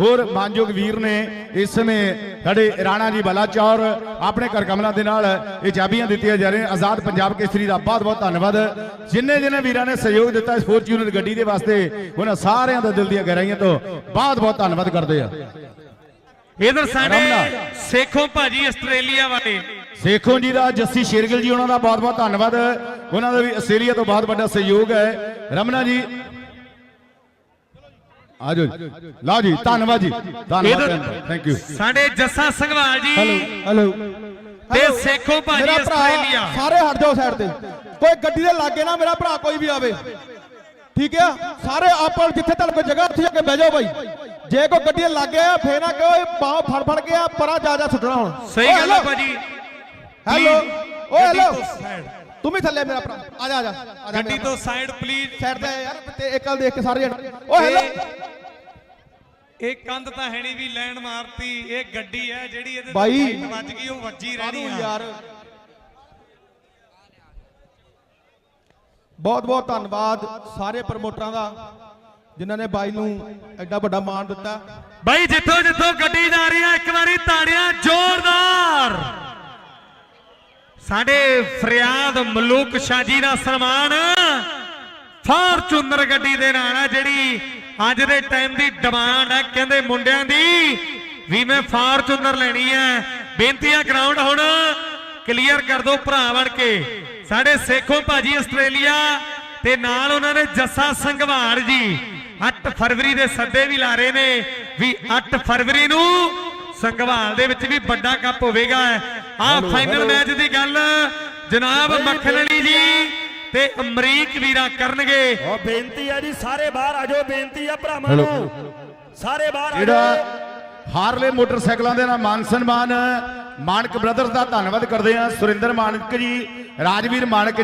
ਹੋਰ ਮਾਨਯੋਗ ਵੀਰ ਨੇ ਇਸ ਸਮੇਂ ਸਾਡੇ ਰਾਣਾ ਜੀ ਬਲਾਚੌਰ ਆਪਣੇ ਘਰ ਕਮਲਾਂ ਦੇ ਨਾਲ ਇਹ ਚਾਬੀਆਂ ਦਿੱਤੀਆਂ ਜਾ ਰਹੀਆਂ। ਆਜ਼ਾਦ ਪੰਜਾਬ ਕੇਸਰੀ ਦਾ ਬਹੁਤ ਬਹੁਤ ਧੰਨਵਾਦ। ਜਿੰਨੇ ਜਿੰਨੇ ਵੀਰਾਂ ਨੇ ਸਹਿਯੋਗ ਦਿੱਤਾ ਇਸ ਫੋਰਚੂਨਰ ਗੱਡੀ ਦੇ ਵਾਸਤੇ ਉਹਨਾਂ ਸਾਰਿਆਂ ਦਾ ਦਿਲ ਦੀਆਂ ਗਹਿਰਾਈਆਂ ਤੋਂ ਬਹੁਤ ਬਹੁਤ ਧੰਨਵਾਦ ਕਰਦੇ ਆ ਇਧਰ ਸਾਡੇ। ਸੇਖੋਂ ਭਾਜੀ ਆਸਟ੍ਰੇਲੀਆ ਵਾਲੇ। ਸੇਖੋਂ ਜੀ ਦਾ ਜੱਸੀ ਸ਼ੇਰਗਿਲ ਜੀ ਉਹਨਾਂ ਦਾ ਬਹੁਤ ਬਹੁਤ ਧੰਨਵਾਦ। ਉਹਨਾਂ ਦਾ ਵੀ ਆਸਟ੍ਰੇਲੀਆ ਤੋਂ ਬਹੁਤ ਵੱਡਾ ਸਹਿਯੋਗ ਹੈ। ਰਮਨਾ ਜੀ ਆਜੋ ਜੀ। ਲਓ ਜੀ ਧੰਨਵਾਦ ਜੀ। ਧੰਨਵਾਦ ਥੈਂਕ ਯੂ ਸਾਡੇ ਜੱਸਾ ਸੰਘਵਾਲ ਜੀ ਹੈਲੋ ਤੇ ਸੇਖੋਂ ਭਾਜੀ ਆਸਟ੍ਰੇਲੀਆ। ਸਾਰੇ ਹਟ ਜਾਓ ਸਾਈਡ ਤੇ। ਕੋਈ ਗੱਡੀ ਦੇ ਲਾਗੇ ਨਾ ਮੇਰਾ ਭਰਾ ਕੋਈ ਵੀ ਆਵੇ। ਠੀਕ ਆ? ਸਾਰੇ ਆਪਾਂ ਜਿੱਥੇ ਤੱਕ ਕੋਈ ਜਗ੍ਹਾ ਉੱਥੇ ਜਾ ਕੇ ਬਹਿ ਜਾਓ ਬਾਈ ਜੇ ਕੋਈ ਗੱਡੀ ਲਾਗੇ ਆ ਫੇਰ ਨਾ ਕਹੋ ਬਾਹ ਫੜ ਫੜ ਕੇ ਆ ਪਰਾਂ ਜਾ ਜਾ ਸੁੱਟਣਾ ਹੁਣ। ਸਹੀ ਗੱਲ ਹੈ ਭਾਜੀ। ਹੈਲੋ ਓ ਹੈਲੋ ਤੋਂ ਵੀ ਥੱਲੇ ਮੇਰਾ ਭਰਾ। ਆ ਜਾ ਆ ਜਾ ਜਾ ਗੱਡੀ ਤੋਂ ਸਾਈਡ ਪਲੀਜ਼ ਸਾਈਡ ਤੇ ਯਾਰ ਤੇ ਇੱਕ ਗੱਲ ਦੇਖ ਕੇ ਸਾਰੇ ਜਣੇ। ਓ ਹੈਲੋ ਇਹ ਕੰਧ ਤਾਂ ਹੈ ਨਹੀਂ ਵੀ ਲੈਣ ਮਾਰਤੀ ਇਹ ਗੱਡੀ ਹੈ ਜਿਹੜੀ ਇਹਦੇ ਤੇ ਵੱਜ ਗਈ ਉਹ ਵੱਜੀ ਰਹਿਣੀ ਆ। ਯਾਰ। ਬਹੁਤ ਬਹੁਤ ਧੰਨਵਾਦ ਸਾਰੇ ਪ੍ਰਮੋਟਰਾਂ ਦਾ ਜਿਨ੍ਹਾਂ ਨੇ ਬਾਈ ਨੂੰ ਐਡਾ ਵੱਡਾ ਮਾਣ ਦਿੱਤਾ। ਬਾਈ ਜਿੱਥੋਂ ਜਿੱਥੋਂ ਗੱਡੀ ਜਾ ਰਹੀ ਆ ਇੱਕ ਵਾਰੀ ਤਾੜੀਆਂ ਜ਼ੋਰਦਾਰ ਸਾਡੇ ਫਰਿਆਦ ਮਲੂਕ ਸ਼ਾਜੀ ਦਾ ਸਨਮਾਨ ਫਾਰਚੂਨਰ ਗੱਡੀ ਦੇ ਨਾਲ ਆ, ਜਿਹੜੀ ਅੱਜ ਦੇ ਟਾਈਮ ਦੀ ਡਿਮਾਂਡ ਹੈ ਕਹਿੰਦੇ ਮੁੰਡਿਆਂ ਦੀ ਵੀ ਮੈਂ ਫਾਰਚੂਨਰ ਲੈਣੀ ਹੈ ਬੇਨਤੀ ਗਰਾਊਂਡ ਹੁਣ ਕਲੀਅਰ ਕਰ ਦਿਓ ਭਰਾ ਬਣ ਕੇ। ਸਾਡੇ ਸੇਖੋਂ ਭਾਜੀ ਆਸਟ੍ਰੇਲੀਆ ਤੇ ਨਾਲ ਉਹਨਾਂ ਨੇ ਜੱਸਾ ਸੰਘਵਾਰ ਜੀ। 8 ਫਰਵਰੀ ਦੇ ਸੱਦੇ ਵੀ ਲਾ ਰਹੇ ਨੇ ਵੀ 8 ਫਰਵਰੀ ਨੂੰ ਸੰਘਵਾਲ ਦੇ ਵਿੱਚ ਵੀ ਵੱਡਾ ਕੱਪ ਹੋਵੇਗਾ। ਆਹ ਫਾਈਨਲ ਮੈਚ ਦੀ ਗੱਲ ਜਨਾਬ ਮੱਖਣ ਅਲੀ ਜੀ। ਤੇ ਅਮਰੀਕ ਵੀਰਾ ਕਰਨਗੇ। ਉਹ ਬੇਨਤੀ ਆ ਜੀ ਸਾਰੇ ਬਾਹਰ ਆ ਜਾਓ ਬੇਨਤੀ ਆ ਭਰਾਵਾਂ ਨੂੰ। ਸਾਰੇ ਬਾਹਰ ਆ ਜਿਹੜਾ ਹਾਰਲੇ ਮੋਟਰਸਾਈਕਲਾਂ ਦੇ ਨਾਲ ਮਾਨ ਸਨਮਾਨ ਮਾਨਕ ਬ੍ਰਦਰਸ ਦਾ ਧੰਨਵਾਦ ਕਰਦੇ ਆ ਸੁਰਿੰਦਰ ਮਾਨਕ ਜੀ ਰਾਜਵੀਰ ਮਾਨਕ ਜੀ।